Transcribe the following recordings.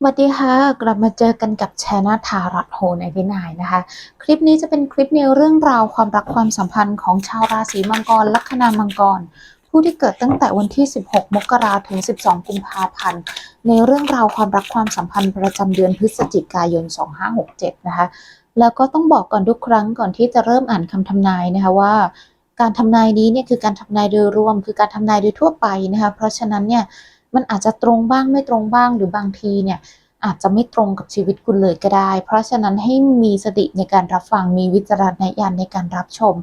สวัสดีค่ะ กลับมาเจอกันกับแชน l ทารอตโฮในวินายนะคะ คลิปนี้จะเป็นคลิปในเรื่องราวความรักความสัมพันธ์ของชาวราศีมังกร ลัคนามังกร ผู้ที่เกิดตั้งแต่วันที่ 16 มกราถึง 12 กุมภาพันธ์ ในเรื่องราวความรักความสัมพันธ์ประจำเดือนพฤศจิกายน 2567 นะคะ แล้วก็ต้องบอกก่อนทุกครั้งก่อนที่จะเริ่มอ่านคำทำนายนะคะว่าการทำนายนี้เนี่ยคือการทำนายโดยรวม คือการทำนายโดยทั่วไปนะคะ เพราะฉะนั้นเนี่ย มันอาจจะตรงบ้างไม่ตรงบ้างหรือบางทีเนี่ยอาจจะไม่ตรงกับชีวิตคุณเลยก็ได้ เพราะฉะนั้นให้มีสติในการรับฟัง มีวิจารณญาณในการรับชม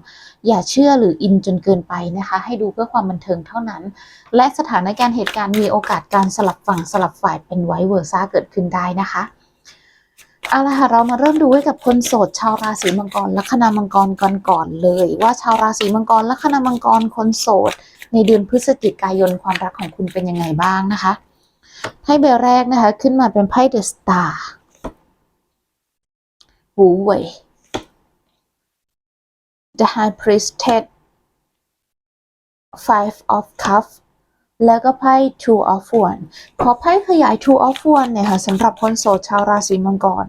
อย่าเชื่อหรืออินจนเกินไปนะคะ ให้ดูเพื่อความบันเทิงเท่านั้น และสถานการณ์เหตุการณ์มีโอกาสการสลับฝั่งสลับฝ่ายเป็นไวเวอร์ซ่าเกิดขึ้นได้นะคะเอาละค่ะเรามาเริ่มดูไว้กับคนโสดชาวราศีมังกรลัคนามังกรก่อนก่อนเลย ว่าชาวราศีมังกรลัคนามังกรคนโสด ในเดือนพฤศจิกายนความรักของคุณเป็นยังไงบ้างนะคะไพ่ใบแรกนะคะ ขึ้นมาเป็นไพ่เดอะสตาร์หูเว่ย The High Priestess Five of Cups แล้วก็ไพ่ Two of Wands ขอไพ่ขยาย Two of Wands เนี่ยค่ะสำหรับคนโสดชาวราศีมังกร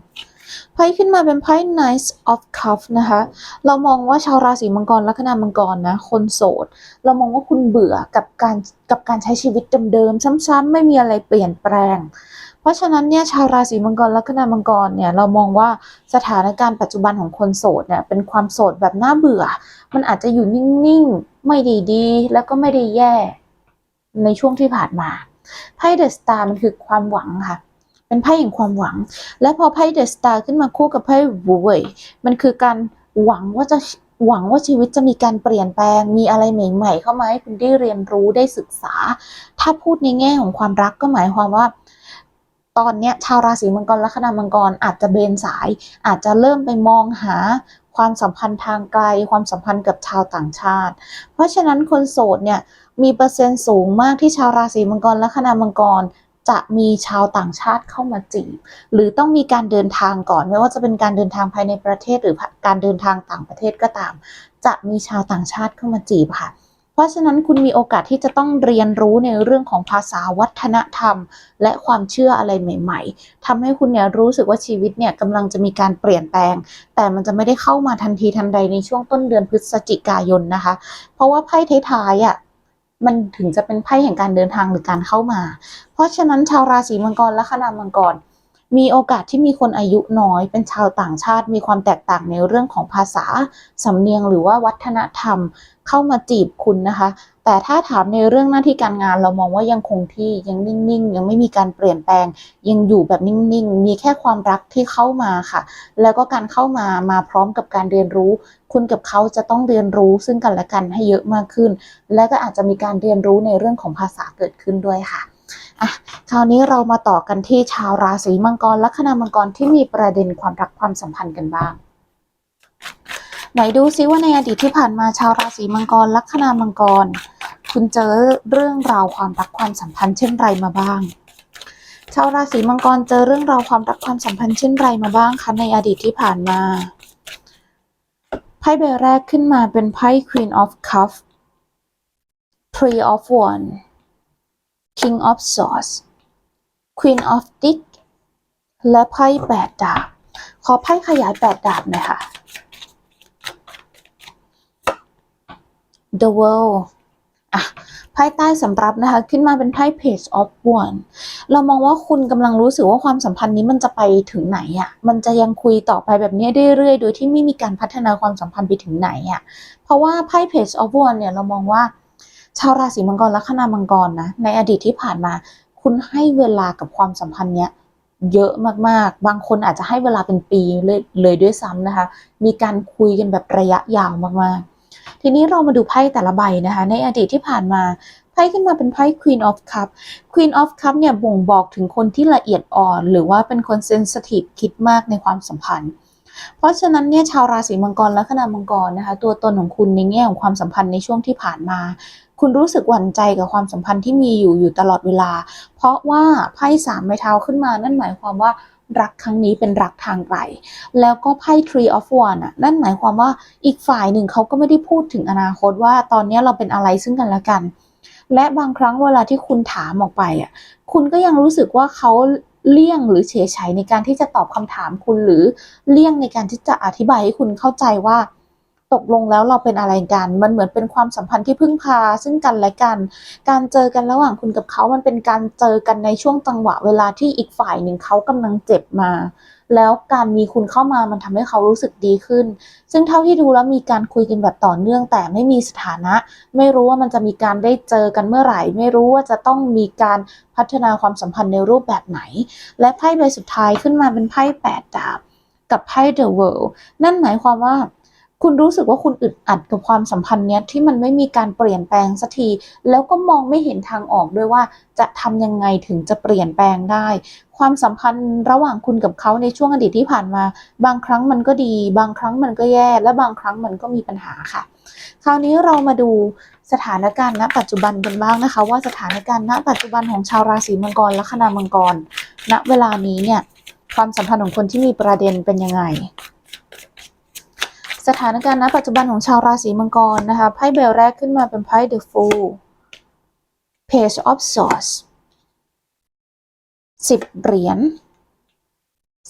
ไพ่ขึ้นมาเป็นไพ่ Knight of Cups นะคะ เรามองว่าชาวราศีมังกรลัคนามังกรนะ คนโสด เรามองว่าคุณเบื่อกับการกับการใช้ชีวิตเดิมๆซ้ำๆไม่มีอะไรเปลี่ยนแปลง เพราะฉะนั้นเนี่ยชาวราศีมังกรลัคนามังกรเนี่ยเรามองว่าสถานการณ์ปัจจุบันของคนโสดเนี่ยเป็นความโสดแบบน่าเบื่อ มันอาจจะอยู่นิ่งๆไม่ดีดีๆแล้วก็ไม่ได้แย่ในช่วงที่ผ่านมาไพ่เดอะสตาร์มันคือความหวังค่ะ เป็นไพ่แห่งความหวัง และพอไพ่เดอะสตาร์ขึ้นมาคู่กับไพ่วูเว่ยมันคือการหวังว่าจะหวังว่าชีวิตจะมีการเปลี่ยนแปลง มีอะไรใหม่ ๆ เข้ามาให้คุณได้เรียนรู้ได้ศึกษา ถ้าพูดในแง่ของความรักก็หมายความว่า ตอนนี้ชาวราศีมังกรลัคนามังกรอาจจะเบนสาย อาจจะเริ่มไปมองหาความสัมพันธ์ทางไกล ความสัมพันธ์กับชาวต่างชาติ เพราะฉะนั้นคนโสดเนี่ยมีเปอร์เซ็นต์สูงมากที่ชาวราศีมังกรลัคนามังกร จะมีชาวต่างชาติเข้ามาจีบ หรือต้องมีการเดินทางก่อนไม่ว่าจะเป็นการเดินทางภายในประเทศหรือการเดินทางต่างประเทศก็ตาม จะมีชาวต่างชาติเข้ามาจีบค่ะ เพราะฉะนั้นคุณมีโอกาสที่จะต้องเรียนรู้ในเรื่องของภาษาวัฒนธรรม และความเชื่ออะไรใหม่ ๆทำให้คุณเนี่ยรู้สึกว่าชีวิตเนี่ยกำลังจะมีการเปลี่ยนแปลง แต่มันจะไม่ได้เข้ามาทันทีทันใดในช่วงต้นเดือนพฤศจิกายนนะคะ เพราะว่าไพ่ท้ายๆอะ มันถึงจะเป็นไพ่แห่งการเดินทางหรือการเข้ามา เพราะฉะนั้นชาวราศีมังกรและคณามังกร มีโอกาสที่มีคนอายุน้อย เป็นชาวต่างชาติ มีความแตกต่างในเรื่องของภาษา สำเนียงหรือว่าวัฒนธรรมเข้ามาจีบคุณนะคะ แต่ถ้าถามในเรื่องหน้าที่การงานเรามองว่ายังคงที่ยังนิ่งๆ ยังไม่มีการเปลี่ยนแปลง ยังอยู่แบบนิ่งๆ มีแค่ความรักที่เข้ามาค่ะ แล้วก็การเข้ามามาพร้อมกับการเรียนรู้ คุณกับเขาจะต้องเรียนรู้ซึ่งกันและกันให้เยอะมากขึ้น และก็อาจจะมีการเรียนรู้ในเรื่องของภาษาเกิดขึ้นด้วยค่ะ อะคราวนี้เรามาต่อกันที่ชาวราศีมังกรลัคนามังกรที่มีประเด็นความรักความสัมพันธ์กันบ้างไหนดูซิว่าในอดีตที่ผ่านมาชาวราศีมังกรลัคนามังกร คุณเจอเรื่องราวความรักความสัมพันธ์เช่นไรมาบ้าง ชาวราศีมังกรเจอเรื่องราวความรักความสัมพันธ์เช่นไรมาบ้างคะในอดีตที่ผ่านมาไพ่ใบแรกขึ้นมาเป็นไพ่ Queen of Cups Three of Wands King of Swords Queen of Dick และไพ่แปดดาบ ขอไพ่ขยายแปดดาบหน่อยค่ะ The World อะไพ่ใต้สำรับนะคะ ขึ้นมาเป็นไพ่ Page of Wands เรามองว่าคุณกำลังรู้สึกว่าความสัมพันธ์นี้มันจะไปถึงไหนอะ่ะ มันจะยังคุยต่อไปแบบนี้เรื่อยๆ โดยที่ไม่มีการพัฒนาความสัมพันธ์ไปถึงไหนอะ่ะ เพราะว่าไพ่ Page of Wands เนี่ยเรามองว่า ชาวราศีมังกรและคนามังกรนะในอดีตที่ผ่านมา คุณให้เวลากับความสัมพันธ์เนี้ยเยอะมากๆ บางคนอาจจะให้เวลาเป็นปีเลยเลยด้วยซ้ำนะคะ มีการคุยกันแบบระยะยาวมากๆ ทีนี้เรามาดูไพ่แต่ละใบนะคะ ในอดีตที่ผ่านมาไพ่ขึ้นมาเป็นไพ่ Queen of Cup Queen of Cup เนี่ยบ่งบอกถึงคนที่ละเอียดอ่อน หรือว่าเป็นคนเซนสทีฟคิดมากในความสัมพันธ์ เพราะฉะนั้นเนี่ยชาวราศีมังกรและคณามังกรนะคะ ตัวตนของคุณในแง่ของความสัมพันธ์ในช่วงที่ผ่านมา คุณรู้สึกหวั่นใจกับความสัมพันธ์ที่มีอยู่อยู่ตลอดเวลา เพราะว่าไพ่สามไม้เท้าขึ้นมานั่นหมายความว่ารักครั้งนี้เป็นรักทางไกล แล้วก็ไพ่ Tree of Wands อะ นั่นหมายความว่าอีกฝ่ายหนึ่งเขาก็ไม่ได้พูดถึงอนาคตว่าตอนนี้เราเป็นอะไรซึ่งกันและกัน และบางครั้งเวลาที่คุณถามออกไปอะ คุณก็ยังรู้สึกว่าเขา เลี่ยงหรือเฉยๆในการที่จะตอบคำถามคุณหรือเลี่ยงในการที่จะอธิบายให้คุณเข้าใจว่า ตกลงแล้วเราเป็นอะไรกัน มันเหมือนเป็นความสัมพันธ์ที่พึ่งพา ซึ่งกันและกัน การเจอกันระหว่างคุณกับเขา มันเป็นการเจอกันในช่วงจังหวะเวลาที่อีกฝ่ายหนึ่งเขากำลังเจ็บมา แล้วการมีคุณเข้ามามันทำให้เขารู้สึกดีขึ้น ซึ่งเท่าที่ดูแล้วมีการคุยกันแบบต่อเนื่อง แต่ไม่มีสถานะ ไม่รู้ว่ามันจะมีการได้เจอกันเมื่อไหร่ ไม่รู้ว่าจะต้องมีการพัฒนาความสัมพันธ์ในรูปแบบไหน และไพ่ใบสุดท้ายขึ้นมาเป็นไพ่แปดดาบกับไพ่ The World นั่นหมายความว่า คุณรู้สึกว่าคุณอึดอัดกับความสัมพันธ์เนี้ยที่มันไม่มีการเปลี่ยนแปลงสักที แล้วก็มองไม่เห็นทางออกด้วยว่าจะทำยังไงถึงจะเปลี่ยนแปลงได้ ความสัมพันธ์ระหว่างคุณกับเขาในช่วงอดีตที่ผ่านมา บางครั้งมันก็ดี บางครั้งมันก็แย่ และบางครั้งมันก็มีปัญหาค่ะ คราวนี้เรามาดูสถานการณ์ณ ปัจจุบันกันบ้างนะคะ ว่าสถานการณ์ณ ปัจจุบันของชาวราศีมังกรและคณามังกร ณเวลานี้เนี่ยความสัมพันธ์ของคนที่มีประเด็นเป็นยังไง สถานการณ์ณปัจจุบันของชาวราศีมังกรนะคะไพ่เบลแรกขึ้นมาเป็นไพ่ The Fool Page of Swords สิบเหรียญ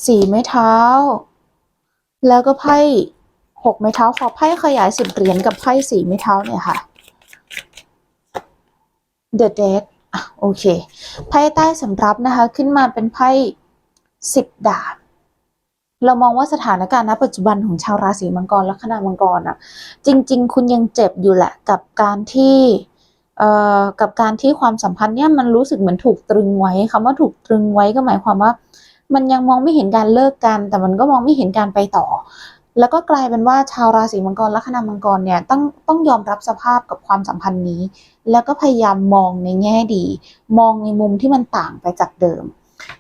สี่ไม้เท้า แล้วก็ไพ่หกไม้เท้า ขอไพ่ขยายสิบเหรียญกับไพ่สี่ไม้เท้าเนี่ยค่ะ The Dead อะโอเค ไพ่ใต้สำรับนะคะ ขึ้นมาเป็นไพ่สิบดาบ เรามองว่าสถานการณ์ณปัจจุบันของชาวราศีมังกรและคณามังกรอะจริง ๆ คุณยังเจ็บอยู่แหละกับการที่เอ่อกับการที่ความสัมพันธ์เนี่ยมันรู้สึกเหมือนถูกตรึงไว้คำว่าถูกตรึงไว้ก็หมายความว่า มันยังมองไม่เห็นการเลิกกัน แต่มันก็มองไม่เห็นการไปต่อ แล้วก็กลายเป็นว่าชาวราศีมังกรและคณามังกรเนี่ยต้องต้องยอมรับสภาพกับความสัมพันธ์นี้ แล้วก็พยายามมองในแง่ดี มองในมุมที่มันต่างไปจากเดิม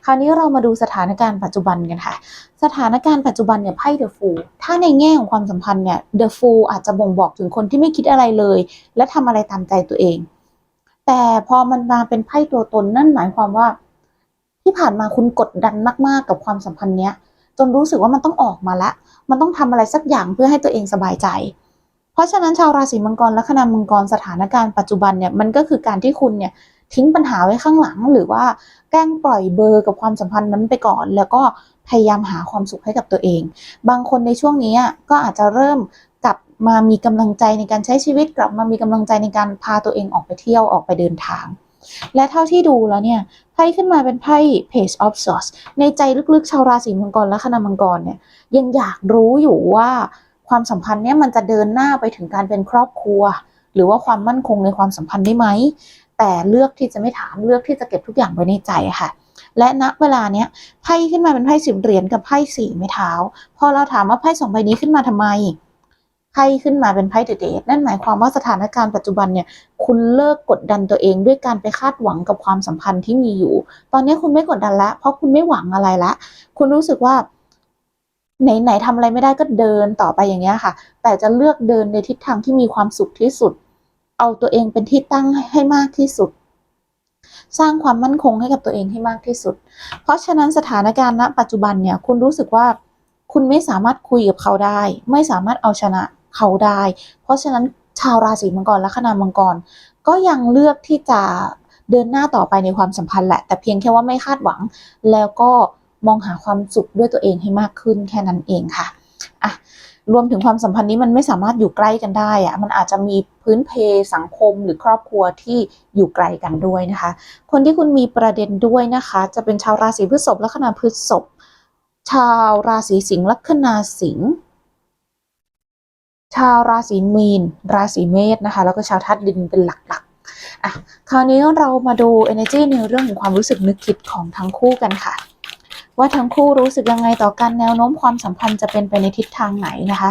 คราวนี้เรามาดูสถานการณ์ปัจจุบันกันค่ะ สถานการณ์ปัจจุบันเนี่ยไพ่ The Fool ถ้าในแง่ของความสัมพันธ์เนี่ย The Fool อาจจะบ่งบอกถึงคนที่ไม่คิดอะไรเลย และทำอะไรตามใจตัวเอง แต่พอมันมาเป็นไพ่ตัวตนนั่นหมายความว่า ที่ผ่านมาคุณกดดันมาก ๆ กับความสัมพันธ์เนี้ย จนรู้สึกว่ามันต้องออกมาละ มันต้องทำอะไรสักอย่างเพื่อให้ตัวเองสบายใจ เพราะฉะนั้นชาวราศีมังกรและคณามังกรสถานการณ์ปัจจุบันเนี่ยมันก็คือการที่คุณเนี่ย ทิ้งปัญหาไว้ข้างหลัง หรือว่าแกล้งปล่อยเบอร์กับความสัมพันธ์นั้นไปก่อน แล้วก็พยายามหาความสุขให้กับตัวเอง บางคนในช่วงนี้ก็อาจจะเริ่มกลับมามีกำลังใจในการใช้ชีวิตกลับมามีกำลังใจในการพาตัวเองออกไปเที่ยวออกไปเดินทาง และเท่าที่ดูแล้วเนี่ยไพ่ขึ้นมาเป็นไพ่ Page of Swords ในใจลึกๆ ชาวราศีมังกรและคณามังกรเนี่ยยังอยากรู้อยู่ว่าความสัมพันธ์เนี่ยมันจะเดินหน้าไปถึงการเป็นครอบครัว หรือว่าความมั่นคงในความสัมพันธ์ได้ไหม แต่เลือกที่จะไม่ถามเลือกที่จะเก็บทุกอย่างไว้ในใจค่ะ และณเวลาเนี้ยไพ่ขึ้นมาเป็นไพ่สิบเหรียญกับไพ่สี่ไม้เท้า พอเราถามว่าไพ่สองใบนี้ขึ้นมาทำไมไพ่ขึ้นมาเป็นไพ่เดเดทนั่นหมายความว่าสถานการณ์ปัจจุบันเนี่ยคุณเลิกกดดันตัวเองด้วยการไปคาดหวังกับความสัมพันธ์ที่มีอยู่ ตอนนี้คุณไม่กดดันแล้วเพราะคุณไม่หวังอะไรละ คุณรู้สึกว่าไหนๆทำอะไรไม่ได้ก็เดินต่อไปอย่างเงี้ยค่ะ แต่จะเลือกเดินในทิศทางที่มีความสุขที่สุด เอาตัวเองเป็นที่ตั้งให้มากที่สุด สร้างความมั่นคงให้กับตัวเองให้มากที่สุด เพราะฉะนั้นสถานการณ์ณปัจจุบันเนี่ยคุณรู้สึกว่าคุณไม่สามารถคุยกับเขาได้ ไม่สามารถเอาชนะเขาได้ เพราะฉะนั้นชาวราศีมังกรและคณามังกร ก็ยังเลือกที่จะเดินหน้าต่อไปในความสัมพันธ์แหละ แต่เพียงแค่ว่าไม่คาดหวัง แล้วก็มองหาความสุขด้วยตัวเองให้มากขึ้นแค่นั้นเองค่ะอะ รวมถึงความสัมพันธ์นี้มันไม่สามารถอยู่ใกล้กันได้อะมันอาจจะมีพื้นเพสังคมหรือครอบครัวที่อยู่ไกลกันด้วยนะคะ คนที่คุณมีประเด็นด้วยนะคะ จะเป็นชาวราศีพฤษภลัคนาพฤษภชาวราศีสิงห์ลัคนาสิงห์ชาวราศีมีน ราศีเมษนะคะ แล้วก็ชาวธาตุดินเป็นหลักๆอะคราวนี้เรามาดู energy ในเรื่องของความรู้สึกนึกคิดของทั้งคู่กันค่ะ ว่าทั้งคู่รู้สึกยังไงต่อกันแนวโน้มความสัมพันธ์จะเป็นไปในทิศทางไหนนะคะ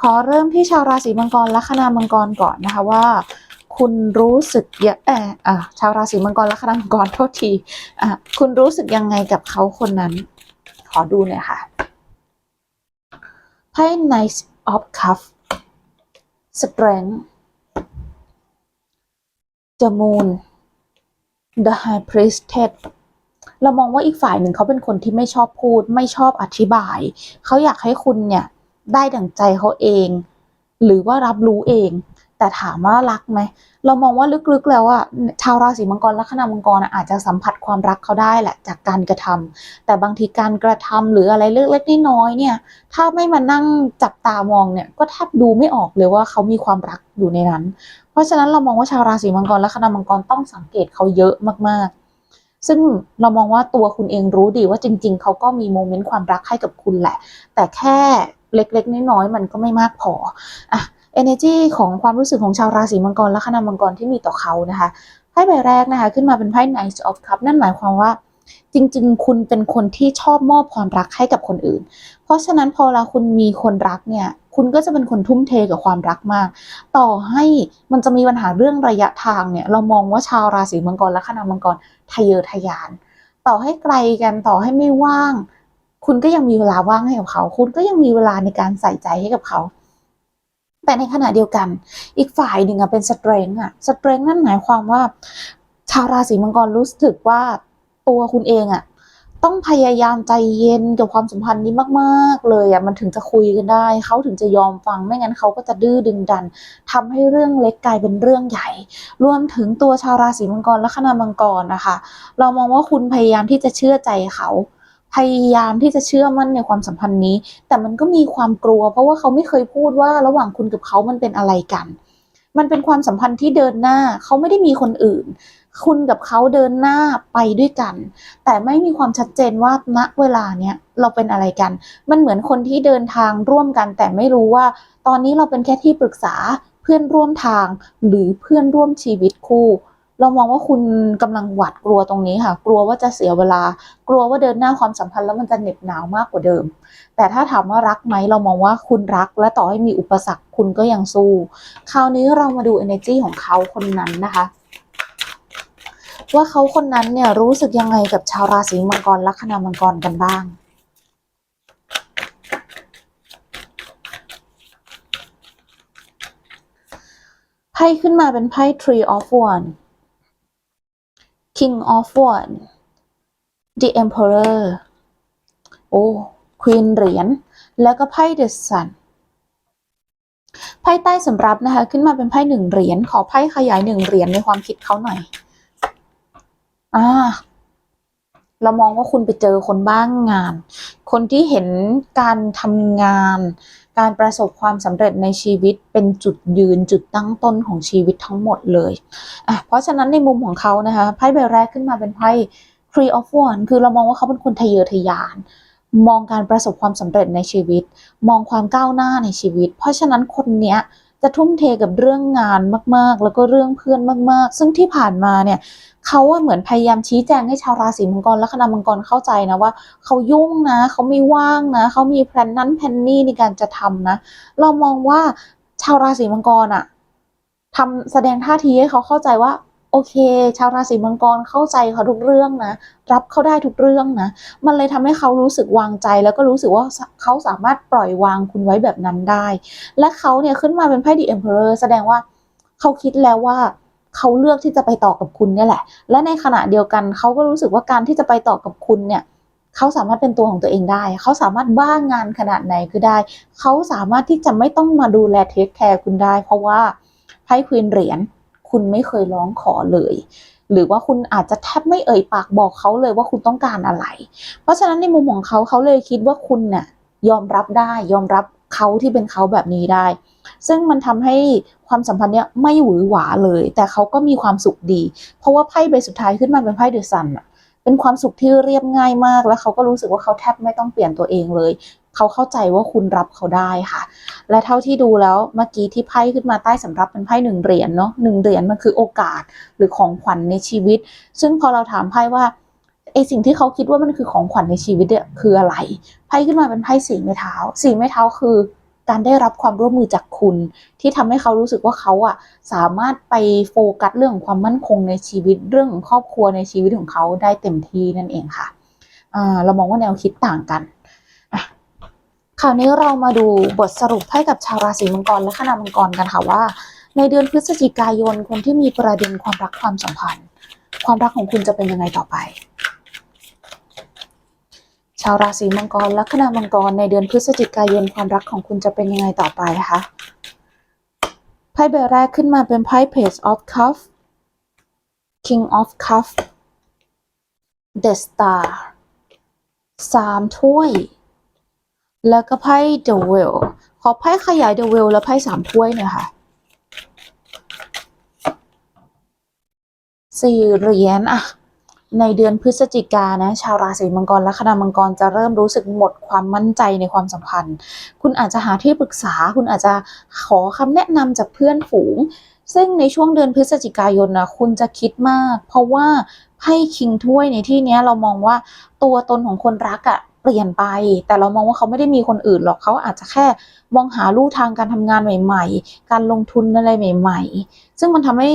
ขอเริ่มที่ชาวราศีมังกรและคณามังกรก่อนนะคะว่า คุณรู้สึกเยอะเอออะชาวราศีมังกรและคณามังกรโทษทีอะคุณรู้สึกยังไงกับเขาคนนั้น ขอดูหน่อยค่ะไพ่ Knight of Cup Strength The Moon The High Priestess เรามองว่าอีกฝ่ายหนึ่งเขาเป็นคนที่ไม่ชอบพูด ไม่ชอบอธิบาย เขาอยากให้คุณเนี่ยได้ดั่งใจเขาเอง หรือว่ารับรู้เอง แต่ถามว่ารักไหมเรามองว่าลึกๆแล้วอะชาวราศีมังกรลัคนามังกรอาจจะสัมผัสความรักเขาได้แหละจากการกระทำแต่บางทีการกระทำหรืออะไรเล็กๆน้อยๆเนี่ย ถ้าไม่มานั่งจับตามองเนี่ยก็แทบดูไม่ออกเลยว่าเขามีความรักอยู่ในนั้น เพราะฉะนั้นเรามองว่าชาวราศีมังกรลัคนามังกรต้องสังเกตเขาเยอะมากๆ ซึ่งเรามองว่าตัวคุณเองรู้ดีว่าจริง ๆ เขาก็มีโมเมนต์ความรักให้กับคุณแหละ แต่แค่เล็กๆ น้อยๆ มันก็ไม่มากพออะ energy ของความรู้สึกของชาวราศีมังกรและคณามังกรที่มีต่อเขานะคะไพ่ใบแรกนะคะ ขึ้นมาเป็นไพ่ Knight of Cup นั่นหมายความว่าจริง ๆ คุณเป็นคนที่ชอบมอบความรักให้กับคนอื่น เพราะฉะนั้นพอเวลาคุณมีคนรักเนี่ย คุณก็จะเป็นคนทุ่มเทกับความรักมาก ต่อให้มันจะมีปัญหาเรื่องระยะทางเนี่ย เรามองว่าชาวราศีมังกรและคณามังกร ทะเยอทะยาน ต่อให้ไกลกันต่อให้ไม่ว่าง คุณก็ยังมีเวลาว่างให้กับเขา คุณก็ยังมีเวลาในการใส่ใจให้กับเขา แต่ในขณะเดียวกัน อีกฝ่ายหนึ่งอะเป็นสเตรงอะสเตรงนั่นหมายความว่า ชาวราศีมังกรรู้สึกว่าตัวคุณเองอะ ต้องพยายามใจเย็นกับความสัมพันธ์นี้มากๆ เลยอะมันถึงจะคุยกันได้ เขาถึงจะยอมฟังไม่งั้นเขาก็จะดื้อดึงดันทำให้เรื่องเล็กกลายเป็นเรื่องใหญ่ รวมถึงตัวชาวราศีมังกรและคณามังกรนะคะ เรามองว่าคุณพยายามที่จะเชื่อใจเขาพยายามที่จะเชื่อมั่นในความสัมพันธ์นี้ แต่มันก็มีความกลัว เพราะว่าเขาไม่เคยพูดว่าระหว่างคุณกับเขามันเป็นอะไรกัน มันเป็นความสัมพันธ์ที่เดินหน้า เขาไม่ได้มีคนอื่น คุณกับเขาเดินหน้าไปด้วยกัน แต่ไม่มีความชัดเจนว่าณเวลาเนี้ยเราเป็นอะไรกัน มันเหมือนคนที่เดินทางร่วมกัน แต่ไม่รู้ว่า ตอนนี้เราเป็นแค่ที่ปรึกษาเพื่อนร่วมทาง หรือเพื่อนร่วมชีวิตคู่ เรามองว่าคุณกำลังหวาดกลัวตรงนี้ค่ะ กลัวว่าจะเสียเวลา กลัวว่าเดินหน้าความสัมพันธ์แล้วมันจะเหน็บหนาวมากกว่าเดิม แต่ถ้าถามว่ารักไหมเรามองว่าคุณรัก และต่อให้มีอุปสรรคคุณก็ยังสู้ คราวนี้เรามาดู energy ของเขาคนนั้นนะคะ ว่าเขาคนนั้นเนี่ยรู้สึกยังไงกับชาวราศีมังกรลัคนามังกรกันบ้าง ไพ่ขึ้นมาเป็นไพ่ tree of One King of One The Emperor โอ้ Queen เหรียญแล้วก็ไพ่ The Sun ไพ่ใต้สำรับนะคะ ขึ้นมาเป็นไพ่หนึ่งเหรียญขอไพ่ขยายหนึ่งเหรียญในความคิดเขาหน่อย อ่าเรามองว่าคุณไปเจอคนบ้างงาน คนที่เห็นการทำงาน การประสบความสำเร็จในชีวิตเป็นจุดยืนจุดตั้งต้นของชีวิตทั้งหมดเลยอะเพราะฉะนั้นในมุมของเขานะคะไพ่ใบแรกขึ้นมาเป็นไพ่ Three of Wands คือเรามองว่าเขาเป็นคนทะเยอทะยาน มองการประสบความสำเร็จในชีวิต มองความก้าวหน้าในชีวิต เพราะฉะนั้นคนเนี้ย จะทุ่มเทกับเรื่องงานมากๆ แล้วก็เรื่องเพื่อนมากๆ ซึ่งที่ผ่านมาเนี่ยเขาว่าเหมือนพยายามชี้แจงให้ชาวราศีมังกรและคณะมังกรเข้าใจนะว่าเขายุ่งนะเขาไม่ว่างนะเขามีแพลนนั้นแพลนนี้ในการจะทำนะ เรามองว่าชาวราศีมังกรอะทำแสดงท่าทีให้เขาเข้าใจว่า โอเค ชาวราศีมังกรเข้าใจเขาทุกเรื่องนะ รับเขาได้ทุกเรื่องนะ มันเลยทำให้เขารู้สึกวางใจ แล้วก็รู้สึกว่าเขาสามารถปล่อยวางคุณไว้แบบนั้นได้ และเขาเนี่ยขึ้นมาเป็นไพ่ The Emperor แสดงว่าเขาคิดแล้วว่าเขาเลือกที่จะไปต่อกับคุณเนี่ยแหละ และในขณะเดียวกันเขาก็รู้สึกว่าการที่จะไปต่อกับคุณเนี่ยเขาสามารถเป็นตัวของตัวเองได้ เขาสามารถบ้างงานขนาดไหนก็ได้ เขาสามารถที่จะไม่ต้องมาดูแลเทคแคร์คุณได้ เพราะว่าไพ่ควีนเหรียญ คุณไม่เคยร้องขอเลย หรือว่าคุณอาจจะแทบไม่เอ่ยปากบอกเขาเลยว่าคุณต้องการอะไร เพราะฉะนั้นในมุมของเขาเขาเลยคิดว่าคุณเนี่ยยอมรับได้ ยอมรับเขาที่เป็นเขาแบบนี้ได้ ซึ่งมันทำให้ความสัมพันธ์เนี้ยไม่หวือหวาเลย แต่เขาก็มีความสุขดี เพราะว่าไพ่ใบสุดท้ายขึ้นมาเป็นไพ่เดอะซันอะเป็นความสุขที่เรียบง่ายมาก แล้วเขาก็รู้สึกว่าเขาแทบไม่ต้องเปลี่ยนตัวเองเลย เขาเข้าใจว่าคุณรับเขาได้ค่ะ และเท่าที่ดูแล้วเมื่อกี้ที่ไพ่ขึ้นมาใต้สำรับเป็นไพ่หนึ่งเหรียญเนาะหนึ่งเหรียญมันคือโอกาสหรือของขวัญในชีวิต ซึ่งพอเราถามไพ่ว่าไอสิ่งที่เขาคิดว่ามันคือของขวัญในชีวิตเนี่ยคืออะไร ไพ่ขึ้นมาเป็นไพ่สี่ไม้เท้า สี่ไม้เท้าคือ การได้รับความร่วมมือจากคุณ ที่ทำให้เขารู้สึกว่าเขาอะสามารถไปโฟกัสเรื่องของความมั่นคงในชีวิตเรื่องของครอบครัวในชีวิตของเขาได้เต็มที่นั่นเองค่ะเรามองว่าแนวคิดต่างกัน คราวนี้เรามาดูบทสรุปให้กับชาวราศีมังกรและคณะมังกรกันค่ะว่า ในเดือนพฤศจิกายนคนที่มีประเด็นความรักความสัมพันธ์ ความรักของคุณจะเป็นยังไงต่อไป ชาวราศีมังกรและคณะมังกรในเดือนพฤศจิกายนความรักของคุณจะเป็นยังไงต่อไปคะไพ่ใบแรกขึ้นมาเป็นไพ่ Page of Cup King of Cup The Star สามถ้วย แล้วก็ไพ่ The Wheel ขอไพ่ขยาย The Wheel และไพ่สามถ้วยหน่อยค่ะสี่เหรียญอะในเดือนพฤศจิกานะชาวราศีมังกรและคณะมังกรจะเริ่มรู้สึกหมดความมั่นใจในความสัมพันธ์ คุณอาจจะหาที่ปรึกษา คุณอาจจะขอคำแนะนำจากเพื่อนฝูง ซึ่งในช่วงเดือนพฤศจิกายนนะคุณจะคิดมาก เพราะว่าไพ่คิงถ้วยในที่นี้เรามองว่าตัวตนของคนรักอะ เปลี่ยนไป แต่เรามองว่าเขาไม่ได้มีคนอื่นหรอกเขาอาจจะแค่มองหาลู่ทางการทำงานใหม่ ๆ การลงทุนอะไรใหม่ ๆ ซึ่งมันทำให้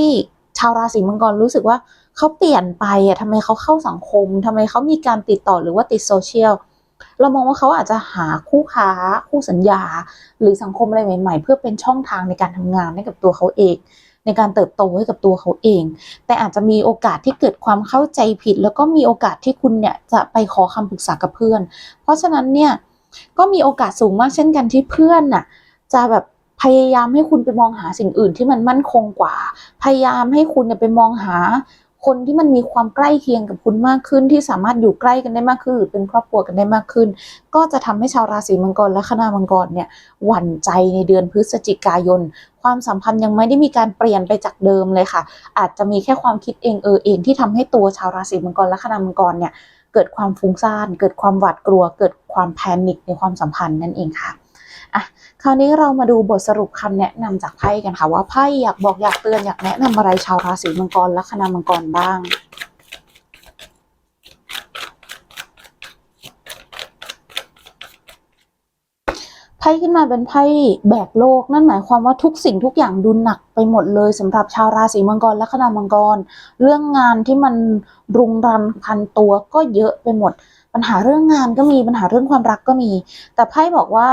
ชาวราศีมังกรรู้สึกว่าเขาเปลี่ยนไปอะทำไมเขาเข้าสังคมทำไมเขามีการติดต่อหรือว่าติดโซเชียลเรามองว่าเขาอาจจะหาคู่ค้า คู่สัญญา หรือสังคมอะไรใหม่ ๆ เพื่อเป็นช่องทางในการทำงานให้กับตัวเขาเอง ในการเติบโตให้กับตัวเขาเอง แต่อาจจะมีโอกาสที่เกิดความเข้าใจผิด แล้วก็มีโอกาสที่คุณเนี่ยจะไปขอคำปรึกษากับเพื่อน เพราะฉะนั้นเนี่ยก็มีโอกาสสูงมากเช่นกันที่เพื่อนน่ะจะแบบพยายามให้คุณไปมองหาสิ่งอื่นที่มันมั่นคงกว่า พยายามให้คุณเนี่ยไปมองหา คนที่มันมีความใกล้เคียงกับคุณมากขึ้น ที่สามารถอยู่ใกล้กันได้มากขึ้น หรือเป็นครอบครัวกันได้มากขึ้น ก็จะทำให้ชาวราศีมังกรและคณะมังกรเนี่ยหวั่นใจในเดือนพฤศจิกายน ความสัมพันธ์ยังไม่ได้มีการเปลี่ยนไปจากเดิมเลยค่ะ อาจจะมีแค่ความคิดเองเออเองที่ทำให้ตัวชาวราศีมังกรและคณะมังกรเนี่ยเกิดความฟุ้งซ่าน เกิดความหวาดกลัว เกิดความแพนิคในความสัมพันธ์นั่นเองค่ะ อะคราวนี้เรามาดูบทสรุปคำแนะนำจากไพ่กันค่ะ ว่าไพ่อยากบอกอยากเตือนอยากแนะนำอะไรชาวราศีมังกรและคณะมังกรบ้างไพ่ขึ้นมาเป็นไพ่แบกโลก นั่นหมายความว่าทุกสิ่งทุกอย่างดูหนักไปหมดเลยสำหรับชาวราศีมังกรและคณะมังกร เรื่องงานที่มันรุงรันพันตัวก็เยอะไปหมด ปัญหาเรื่องงานก็มีปัญหาเรื่องความรักก็มี แต่ไพ่บอกว่า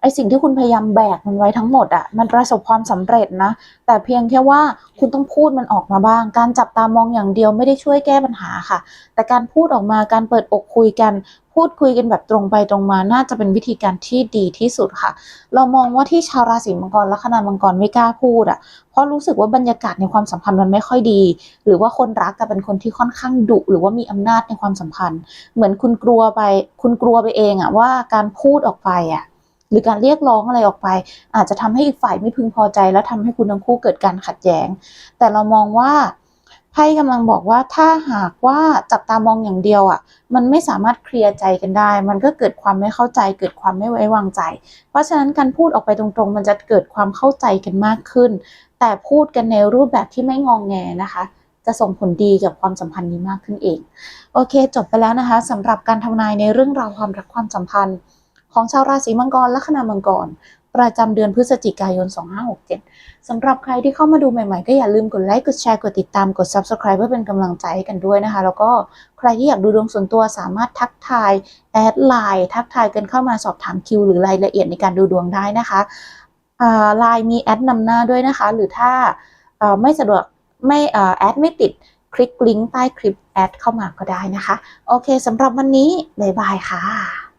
ไอสิ่งที่คุณพยายามแบกมันไว้ทั้งหมดอะมันประสบความสำเร็จนะ แต่เพียงแค่ว่าคุณต้องพูดมันออกมาบ้าง การจับตามองอย่างเดียวไม่ได้ช่วยแก้ปัญหาค่ะ แต่การพูดออกมาการเปิดอกคุยกัน พูดคุยกันแบบตรงไปตรงมาน่าจะเป็นวิธีการที่ดีที่สุดค่ะ เรามองว่าที่ชาวราศีมังกรและคณะมังกรไม่กล้าพูดอะเพราะรู้สึกว่าบรรยากาศในความสัมพันธ์มันไม่ค่อยดี หรือว่าคนรักกับเป็นคนที่ค่อนข้างดุหรือว่ามีอำนาจในความสัมพันธ์ เหมือนคุณกลัวไป คุณกลัวไปเองอะว่าการพูดออกไปอะ หรือการเรียกร้องอะไรออกไป อาจจะทำให้อีกฝ่ายไม่พึงพอใจ แล้วทำให้คุณทั้งคู่เกิดการขัดแย้ง แต่เรามองว่าไพ่กำลังบอกว่าถ้าหากว่าจับตามองอย่างเดียวอะ มันไม่สามารถเคลียร์ใจกันได้ มันก็เกิดความไม่เข้าใจ เกิดความไม่ไว้วางใจ เพราะฉะนั้นการพูดออกไปตรงๆ มันจะเกิดความเข้าใจกันมากขึ้น แต่พูดกันในรูปแบบที่ไม่งองแงนะคะจะส่งผลดีกับความสัมพันธ์นี้มากขึ้นเอง โอเค จบไปแล้วนะคะสำหรับการทำนายในเรื่องราวความรักความสัมพันธ์ ของชาวราศีมังกรและคณะมังกร ประจำเดือนพฤศจิกายน 2567สำหรับใครที่เข้ามาดูใหม่ๆ ก็อย่าลืมกดไลค์ กดแชร์ กดติดตาม กด Subscribe เพื่อเป็นกำลังใจให้กันด้วยนะคะ แล้วก็ใครที่อยากดูดวงส่วนตัวสามารถทักทายแอดไลน์ทักทายกันเข้ามาสอบถามคิวหรือรายละเอียดในการดูดวงได้นะคะไลน์มีแอดนำหน้าด้วยนะคะ หรือถ้าไม่สะดวกไม่แอดไม่ติดคลิกลิงก์ใต้คลิปแอดเข้ามาก็ได้นะคะ โอเคสำหรับวันนี้ บ๊ายบายค่ะ